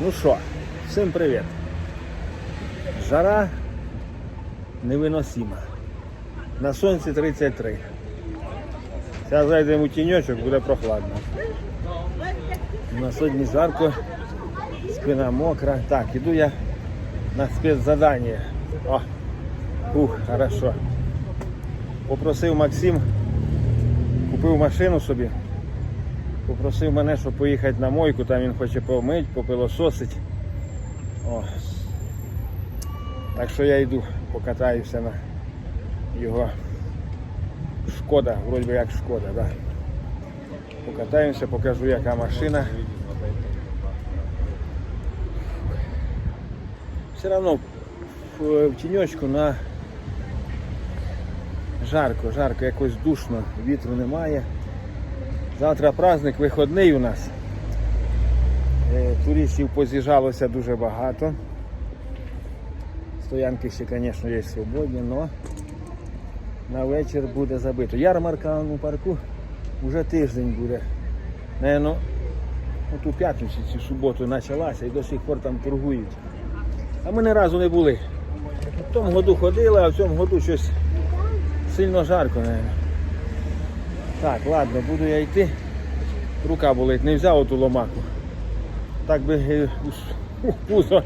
Ну що, всім привіт. Жара невиносима. На сонці 33. Зараз зайдемо у тіньочок, буде прохладно. На сьогодні жарко, спина мокра. Так, іду я на спецзадання. О, ух, хорошо. Попросив Максим, купив машину собі. Попросив мене, щоб поїхати на мойку, там він хоче помити, попилососить. Так що я йду, покатаюся на його шкода, вроді як шкода, да. Покатаємося, покажу яка машина. Все одно в, в тіньочку на жарко, жарко, якось душно, вітру немає. Завтра праздник виходний у нас. Е, Туристів поз'їжджалося дуже багато. Стоянки ще, звісно, є свободні, але на вечір буде забито. Ярмарка у парку вже тиждень буде. Наверно, от у п'ятницю чи суботу почалася і до сих пор там торгують. А ми ні разу не були. В тому году ходили, а в цьому году щось сильно жарко, мабуть. Так, ладно, буду я йти. Рука болить, не взяв оту ломаку. Так би е, пузо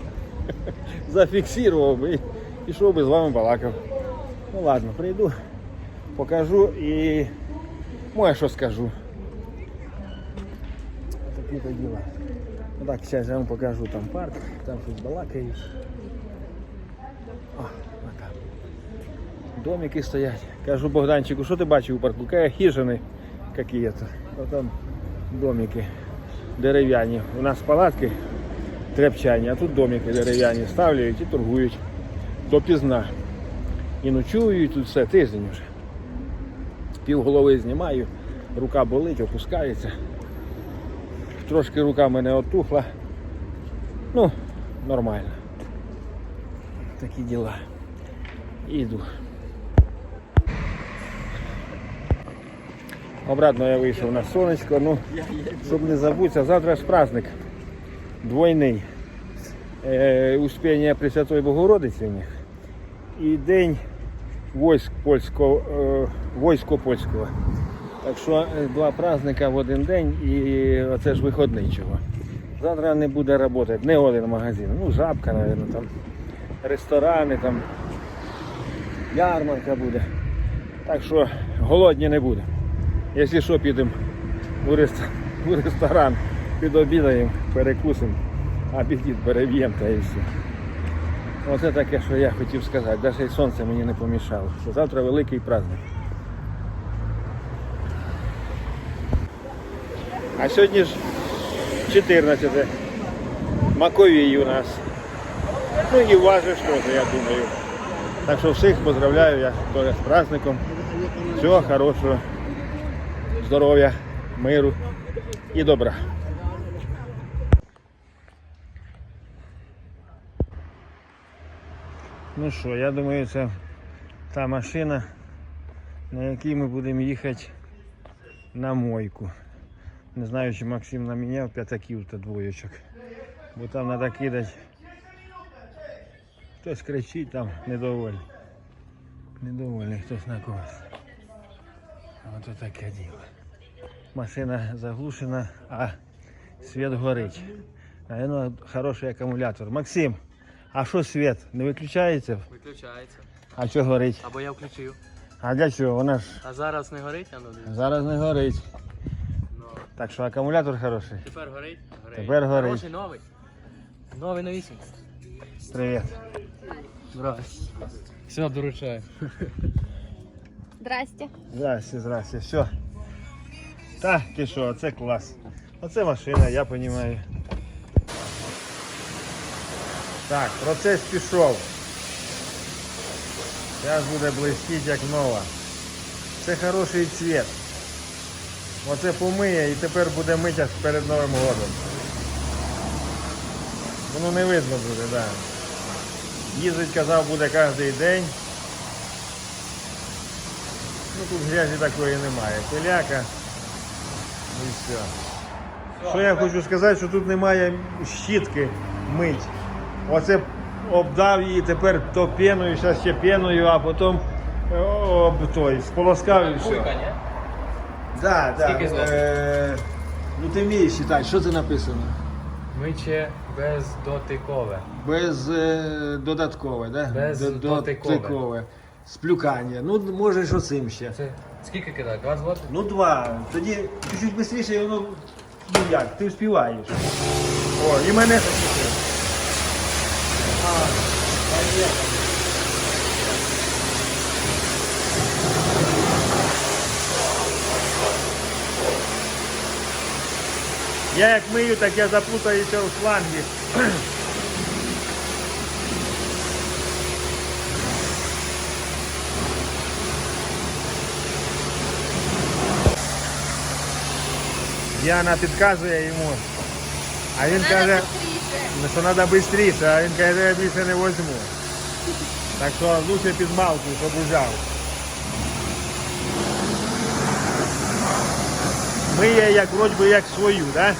зафіксував би і пішов би з вами балакав. Ну ладно, прийду, покажу і моє що скажу. Такі то діла. Ну так, зараз я вам покажу там парк, там щось балакають. О, отак. Домики стоять. Кажу Богданчику, що ти бачив у парку? Каже, хижини какие-то. А там домики дерев'яні. У нас палатки тряпчані, а тут домики дерев'яні ставлять і торгують допізна. І ночують тут все, тиждень вже. Пів голови знімаю, рука болить, опускається. Трошки рука мене отухла. Ну, нормально. Такі діла. Іду. Обратно я вийшов на сонечко, ну, щоб не забутися, завтра ж праздник двойний. Е, Успіння Пресвятої Богородиці у них. І день войск польського, е, войсько польського. Так що е, два праздника в один день і оце ж виходний. Завтра не буде працювати не один магазин. Ну, жабка, мабуть, там ресторани, там ярмарка буде. Так що голодні не буде. Якщо що, підемо у ресторан, підобідаємо, перекусимо, апетит переб'ємо та і все. Оце таке, що я хотів сказати. І сонце мені не помішало. Що завтра великий праздник. А сьогодні ж 14 Маковій у нас. Ну і ж теж, я думаю. Так що всіх поздравляю я теж з праздником. Всього хорошого, здоров'я, миру і добра. Ну що, я думаю, це та машина, на якій ми будемо їхати на мойку. Не знаю, чи Максим наміняв п'ятаків та двоєчок. Бо там треба кидати. Хтось кричить там недовольний. Недовольний хтось на когось. Ось таке діло. Машина заглушена, а світ горить. Наверно, хороший акумулятор. Максим, а що світ? Не виключається? Виключається. А що горить? Або я включив. А для чого? Вона ж А зараз не горить, а ну зараз не горить. Ну, Так що акумулятор хороший. тепер горить? Горить. Тепер горить. Хороший новий. Новий новісінький. Привіт. Здрасте. Все, доручаю. Здрасте. Здрасте, здрасте. Все. Та, ти що, це клас. Оце машина, я розумію. Так, процес пішов. Зараз буде блистіть як нова. Це хороший цвіт. Оце помиє і тепер буде миття перед Новим годом. Воно не видно буде, так. Да. Їздить, казав, буде кожен день. Ну тут грязі такої немає. Пиляка. Ну і все. Що я хочу сказати, що тут немає щітки мить. Оце обдав її тепер то пеною, зараз ще пеною, а потім е, об той, сполоскав і все. Да, да. Скільки? Е, ну ти вмієш читати, що це написано? Миче бездотикове. Без е, додаткове, да? Бездотикове. Сплюкання. Ну, можеш оцим ще. Це скільки кидати? 20 злотих? Ну, два. Тоді чуть-чуть швидше, і воно. Ну як, ти співаєш. О, і мене захистив. А. Я як мию, так я заплутаюся у шлангі. Діана підказує йому. А він каже, що треба швидше, а він каже, я більше не возьму. Так що лучше під малку, щоб ужав. Миє як вроді би як свою, да?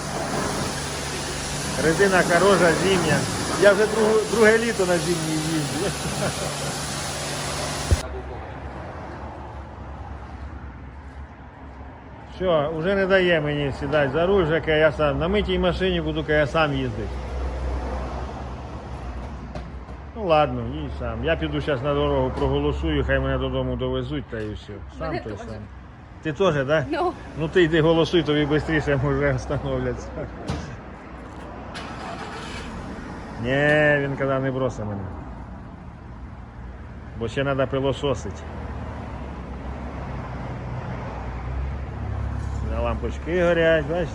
Резина хороша, зимня. Я вже друге літо на зимній їжджу. Все, вже не дає мені сідати за руль, вже я сам. На митій машині буду я сам їздити. Ну ладно, їдь сам. Я піду зараз на дорогу проголосую, хай мене додому довезуть та і все. Сам той сам. Ти теж, так? Да? Ну, Ну ти йди голосуй, тобі швидше може встановляться. Ні, він казав не бросить мене. Бо ще треба пилососити. На лампочки горять, бачите?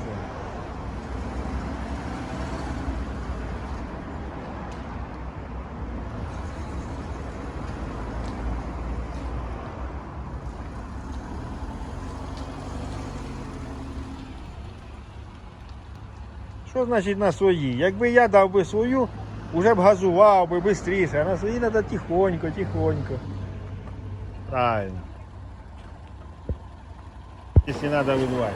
Що значить на свої? Якби я дав би свою, вже б газував би швидше, а на свої треба тихонько, тихонько. Правильно. Якщо треба видувати.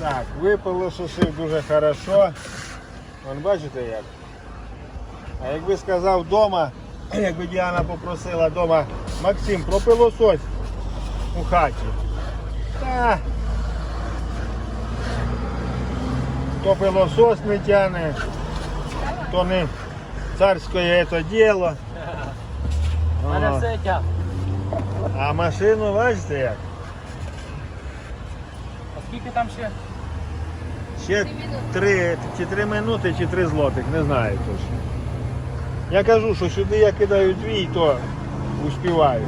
Так, випало сушив дуже хорошо. Вон бачите як? А якби сказав вдома, якби Діана попросила вдома, Максим, пропилосось у хаті. Та, то пилосос не тяне, то не царське це діло. Мене все тягне. А машину бачите як? А скільки там ще? Ще Три минути. чи три минути, чи три злотих, не знаю точно. Я кажу, що сюди я кидаю дві, то успіваю.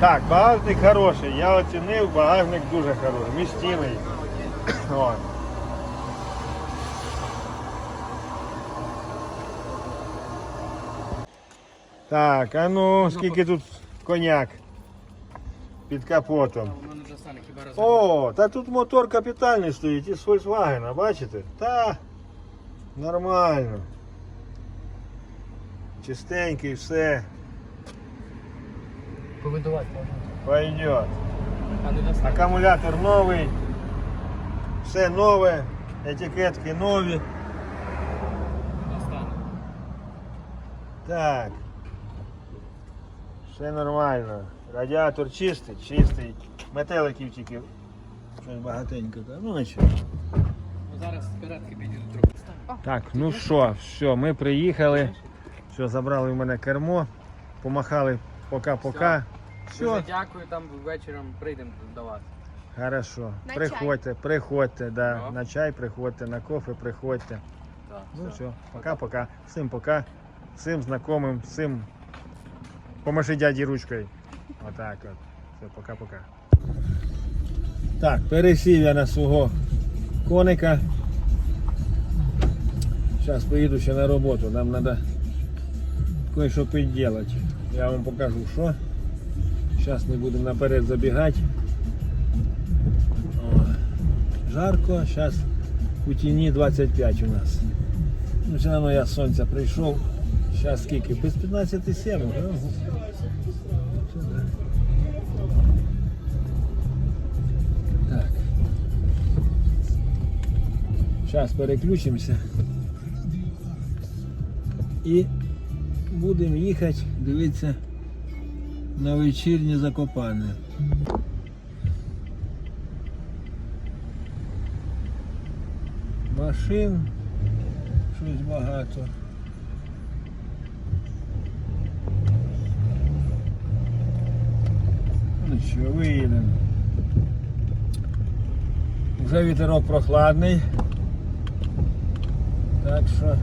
Так, багажник хороший, я оцінив, багажник дуже хороший, містимий. Так, а ну скільки тут коняк під капотом. У мене вже стане хіба раз. О, та тут мотор капітальний стоїть із Volkswagen, бачите? Та нормально. Чистенький, все, Повидувати можна. пойдет. А не достане. Акумулятор новий, все нове, етикетки нові. Достане. Так. Все нормально. Радіатор чистий, чистий. Метеликів тільки щось багатенько. та, Ну нічого. Ну, Зараз передки підійдуть трохи. Так, ну що, все, ми приїхали. Все, забрали в мене кермо, помахали пока-пока. Дуже Все, дякую, там вечором прийдемо до вас. хорошо. На приходьте, приходьте, да. Так. на чай приходьте, на кофе приходьте. Так, Ну все. все, пока-пока. Всім пока. Всім знайомим, всім помаши дяді ручкою. Отак от. Все, пока-пока. Так, пересів я на свого коника. Зараз поїду ще на роботу, нам треба кое-що підділати. Я вам покажу, що. Зараз не будемо наперед забігати. О, жарко, зараз у тіні 25 у нас. Ну, все одно я з сонця прийшов. Зараз скільки? Без 15,7, так? Так. Зараз переключимося. І будемо їхати, дивитися на вечірнє закопання. Машин щось багато. Що, виїдемо. Вже вітерок прохладний. Так що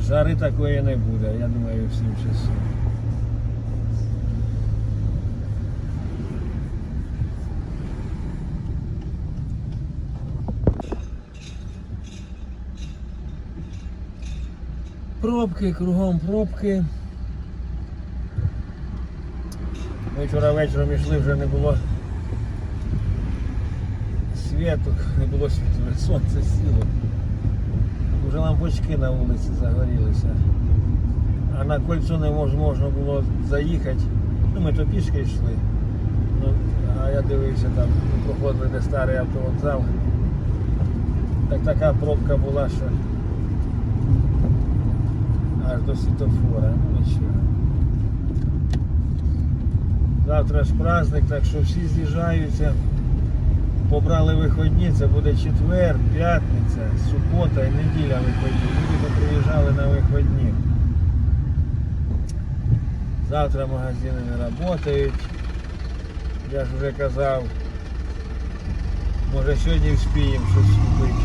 жари такої не буде, я думаю, всім часом. Пробки, кругом пробки. Ми вчора вечором йшли, вже не було світу, не було світу, вже сонце сіло. Вже лампочки на вулиці загорілися. А на кольцо не мож, можна було заїхати. Ну ми то пішки йшли. Ну, а я дивився там, проходили де старий автовокзал. Так така пробка була, що аж до світофора. Ну нічого. Завтра ж праздник, так що всі з'їжджаються. Побрали виходні, це буде четвер, п'ятниця, субота і неділя виходні. Люди приїжджали на виходні. Завтра магазини не працюють. Я ж вже казав, може сьогодні вспіємо щось купити.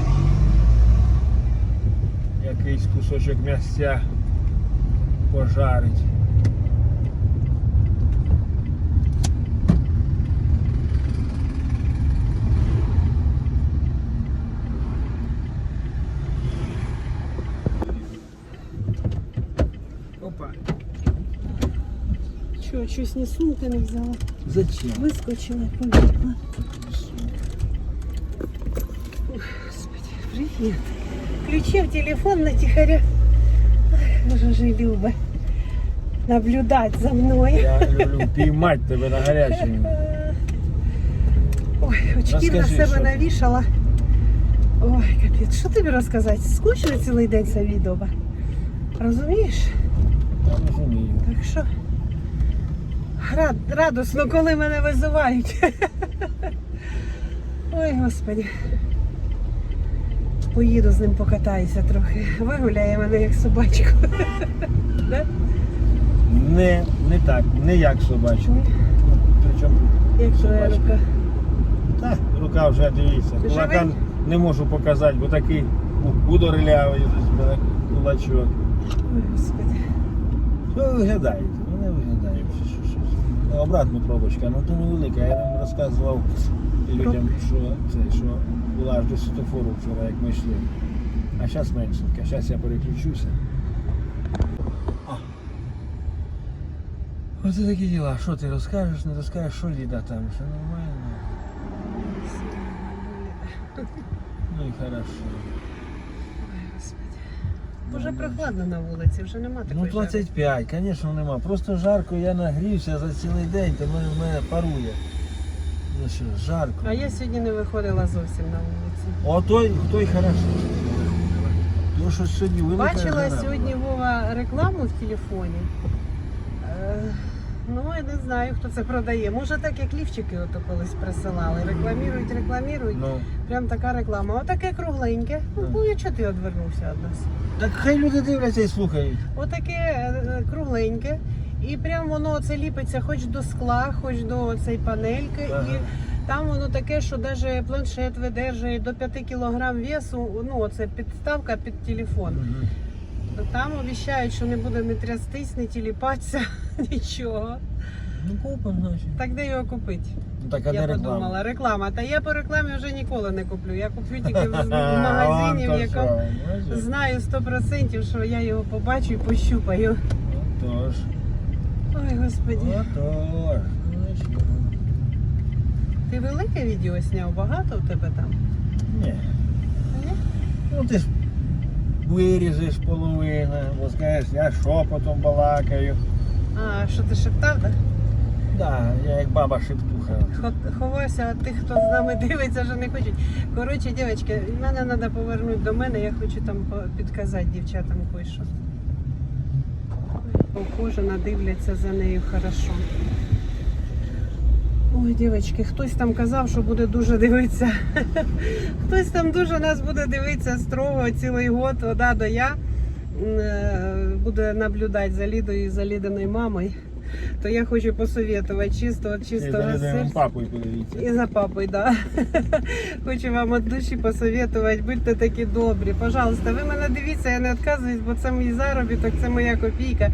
Якийсь кусочок м'ясця пожарить. Опа. Що, щось не сумки не взяла? Зачем? Вискочила, побігла. Господи, привіт. Включив телефон на тихаря. Ай, Може ж і любить наблюдати за мною. Я люблю піймати тебе на гарячому. Ой, очки на Розкажи, що себе навішала. Ой, капець, що тобі розказати? Скучно цілий день це відома. Розумієш? Розумію. Так що радосно, коли мене визивають. Ой, господи. Поїду з ним покатаюся трохи. Вигуляє мене як собачку. Не, не так, не як собачку. Причому Як твоя Собачка. рука. та, рука вже дивіться. Кулака не можу показати, бо такий удорилявий мене кулачок. Ой, господи. Що ви виглядаєте? Мене виглядає. Обратно пробочка, ну то невелика. Я вам розказував людям, що це, що була аж до світофору вчора, як ми йшли. А зараз меншенька. Зараз я переключуся. Оце такі діла. Що ти розкажеш, не розкажеш, що Ліда там? Все нормально. Ну і хорошо. Вже прохладно на вулиці, вже нема Ну такої Ну 25, звісно, нема. Просто жарко, я нагрівся за цілий день, то мене, мене парує. Ну що, жарко. А я сьогодні не виходила зовсім на вулиці. О, той, той хорошо. що ти не виходила. То що сьогодні велика Бачила сьогодні. Вова рекламу в телефоні. Е, Ну, я не знаю, хто це продає. Може так, як лівчики ото колись присилали. Рекламірують, рекламірують. Ну, Прям така реклама. Отаке кругленьке. Ну, ну я чого ти відвернувся від нас? так хай люди дивляться і слухають. Отаке е, кругленьке. І прям воно це ліпиться хоч до скла, хоч до цієї панельки. Ага. І там воно таке, що навіть планшет видержує до 5 кг весу. Ну, оце підставка під телефон. Мгм. Там обіцяють, що не буде не трястись, не тіліпатися, нічого. Ну купа, значить. Так де його купити? Ну так, а я реклама? подумала, реклама. Та я по рекламі вже ніколи не куплю. Я куплю тільки в магазині, в якому знаю 100%, що я його побачу і пощупаю. Отож, Ой, господі. отож. Ти велике відео зняв? Багато в тебе там? Ні. Ні? Ну ти ж виріжеш половину, бо скажеш, я шепотом балакаю. А, що ти шептав, так? Да, я як баба шептуха. Хо- Ховайся, а тих, хто з нами дивиться, вже не хочуть. Коротше, дівчатки, мене треба повернути до мене, я хочу там підказати дівчатам кое-що. Ухожена, дивляться за нею хорошо. Ой, дівчатки, хтось там казав, що буде дуже дивитися. Хтось там дуже нас буде дивитися строго цілий год, вода до я. Е, Буде наблюдати за Лідою і за Лідиною мамою. То я хочу посоветувати чисто от чистого серця. папою подивіться. І за папою, да. Хочу вам від душі посоветувати, будьте такі добрі. Пожалуйста, ви мене дивіться, я не відказуюсь, бо це мій заробіток, це моя копійка.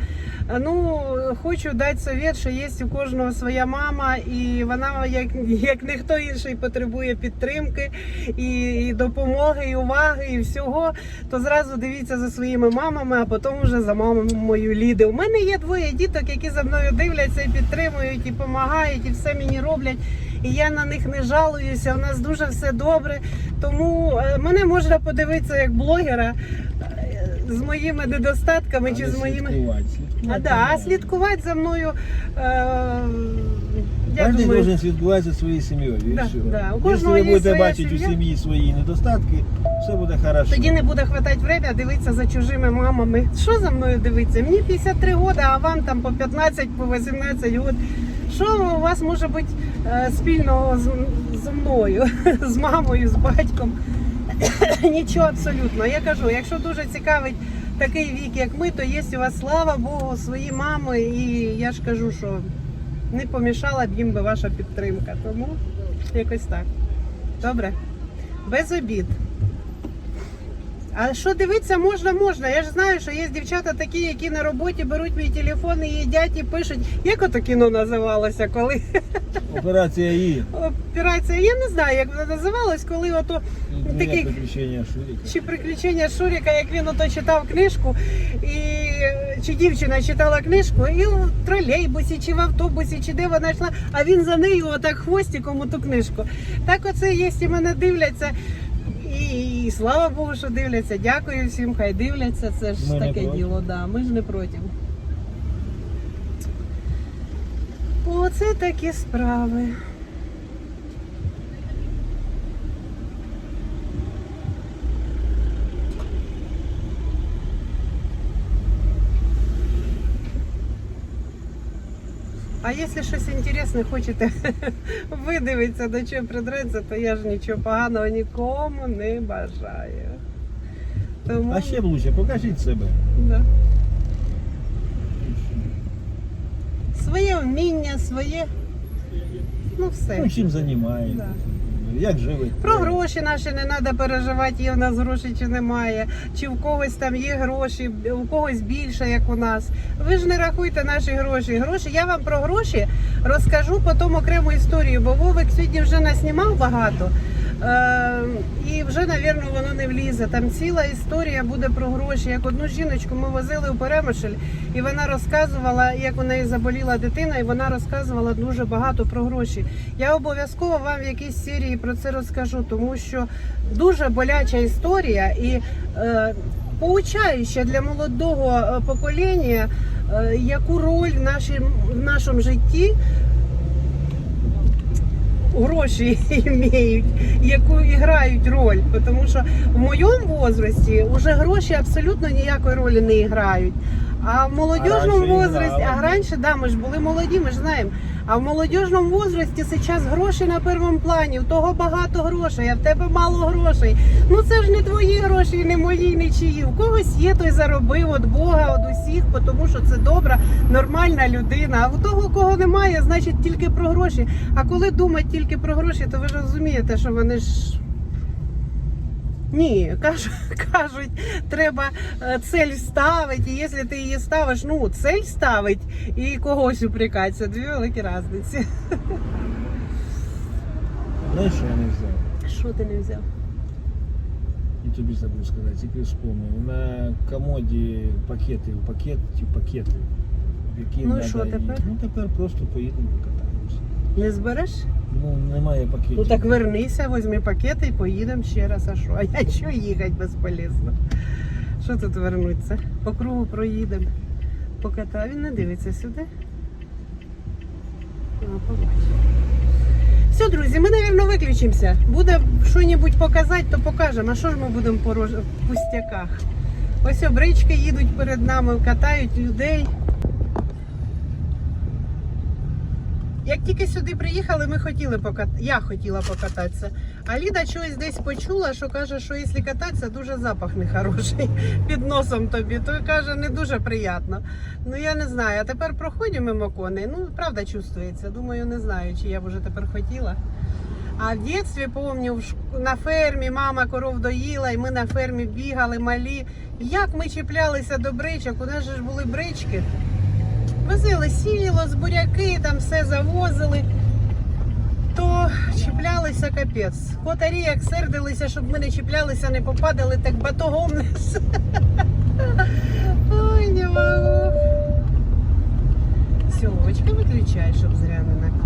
Ну, хочу дати совет, що є у кожного своя мама, і вона, як, як ніхто інший, потребує підтримки і, і допомоги, і уваги, і всього. То зразу дивіться за своїми мамами, а потім вже за мамою Ліди. У мене є двоє діток, які за мною дивляться і підтримують, і допомагають, і все мені роблять. І я на них не жалуюся. У нас дуже все добре. Тому е, мене можна подивитися як блогера е, з моїми недостатками чи з моїми. А, да, слідкувати за мною. Е, я Кожен думаю, должен слідкувати за своєю сім'єю. і Да, все. да. У Якщо кожного ви є будете своя бачити сім'я. у сім'ї свої недостатки, все буде хорошо. тоді не буде хватати время дивитися за чужими мамами. Що за мною дивитися? Мені 53 роки, а вам там по 15, по 18 років. Що у вас може бути е, спільного з, зі мною, з мамою, з батьком? Нічого абсолютно. Я кажу, якщо дуже цікавить такий вік, як ми, то є у вас, слава Богу, свої мами. І я ж кажу, що не помішала б їм би ваша підтримка. Тому якось так. Добре? Без обід. А що дивитися можна, можна. Я ж знаю, що є дівчата такі, які на роботі беруть мій телефон і їдять і пишуть. Як ото кіно називалося, коли Операція І. операція? Я не знаю, як воно називалось, коли ото Такі... Приключення Шурика. чи приключення Шуріка, як він ото читав книжку, і чи дівчина читала книжку, і в тролейбусі, чи в автобусі, чи де вона йшла, а він за нею отак хвостиком у ту книжку. Так оце є, і мене дивляться. І, слава Богу, що дивляться. Дякую всім, хай дивляться. Це ж Ми таке діло, да. Ми ж не проти. Оце такі справи. А якщо щось інтересне хочете видивитися, до чого придреться, то я ж нічого поганого нікому не бажаю. Тому, А ще б лучше, покажіть себе. да. своє вміння, своє. Ну все. Ну, чим займаєтесь? Да. Як живете? Про гроші наші не треба переживати, є в нас гроші чи немає, чи в когось там є гроші, у когось більше, як у нас. Ви ж не рахуйте наші гроші. Гроші, я вам про гроші розкажу потім окрему історію, бо Вовик сьогодні вже наснімав багато. Е, і вже, напевно, воно не влізе. Там ціла історія буде про гроші. Як одну жіночку ми возили у Перемишль, і вона розказувала, як у неї заболіла дитина, і вона розказувала дуже багато про гроші. Я обов'язково вам в якійсь серії про це розкажу, тому що дуже боляча історія і е, поучаюча для молодого е, покоління, е, яку роль в, нашій, в нашому житті гроші мають, яку грають роль. Тому що в моєму возрості вже гроші абсолютно ніякої ролі не грають. А в молодіжному раніше возрасті, а раніше, да, ми ж були молоді, ми ж знаємо. А в молодіжному возрасті зараз гроші на першому плані. У того багато грошей, а в тебе мало грошей. Ну це ж не твої гроші, не мої, не чиї. У когось є, той заробив от Бога, от усіх, тому що це добра, нормальна людина. А у того, кого немає, значить тільки про гроші. А коли думать тільки про гроші, то ви ж розумієте, що вони ж. Ні, кажуть, кажуть, треба е, цель ставити, і якщо ти її ставиш, ну цель ставить і когось упрекати. Це дві великі різниці. Знаєш, що я не взяв? Що ти не взяв? І тобі забув сказати, тільки вспомнив. На комоді пакети, пакеті, пакети. Які Ну і що тепер? Ну тепер просто поїдемо. Не збереш? Ну немає пакетів. Ну так вернися, візьми пакети і поїдемо ще раз. А що? А я що їхати безполезно? Що тут вернуться? По кругу проїдемо. Поката він не дивиться сюди. Ну, побачимо. Все, друзі, ми, мабуть, виключимося. Буде що-небудь показати, то покажемо. А що ж ми будемо по в пустяках? Ось обрички їдуть перед нами, катають людей. Як тільки сюди приїхали, ми хотіли покат... я хотіла покататися. А Ліда щось десь почула, що каже, що якщо кататися, дуже запах нехороший під носом тобі. То каже, не дуже приємно. Ну я не знаю. А тепер проходимо мимо коней. Ну, правда чувствується. Думаю, не знаю, чи я б вже тепер хотіла. А в дитинстві шк- на фермі мама коров доїла, і ми на фермі бігали малі. Як ми чіплялися до бричок, у нас же ж були брички. Возили сіло, з буряки, там все завозили. То чіплялися капець. Котарі як сердилися, щоб ми не чіплялися, не попадали, так батогом нас. Ой, не могу. Все, виключай, щоб зря не накрив.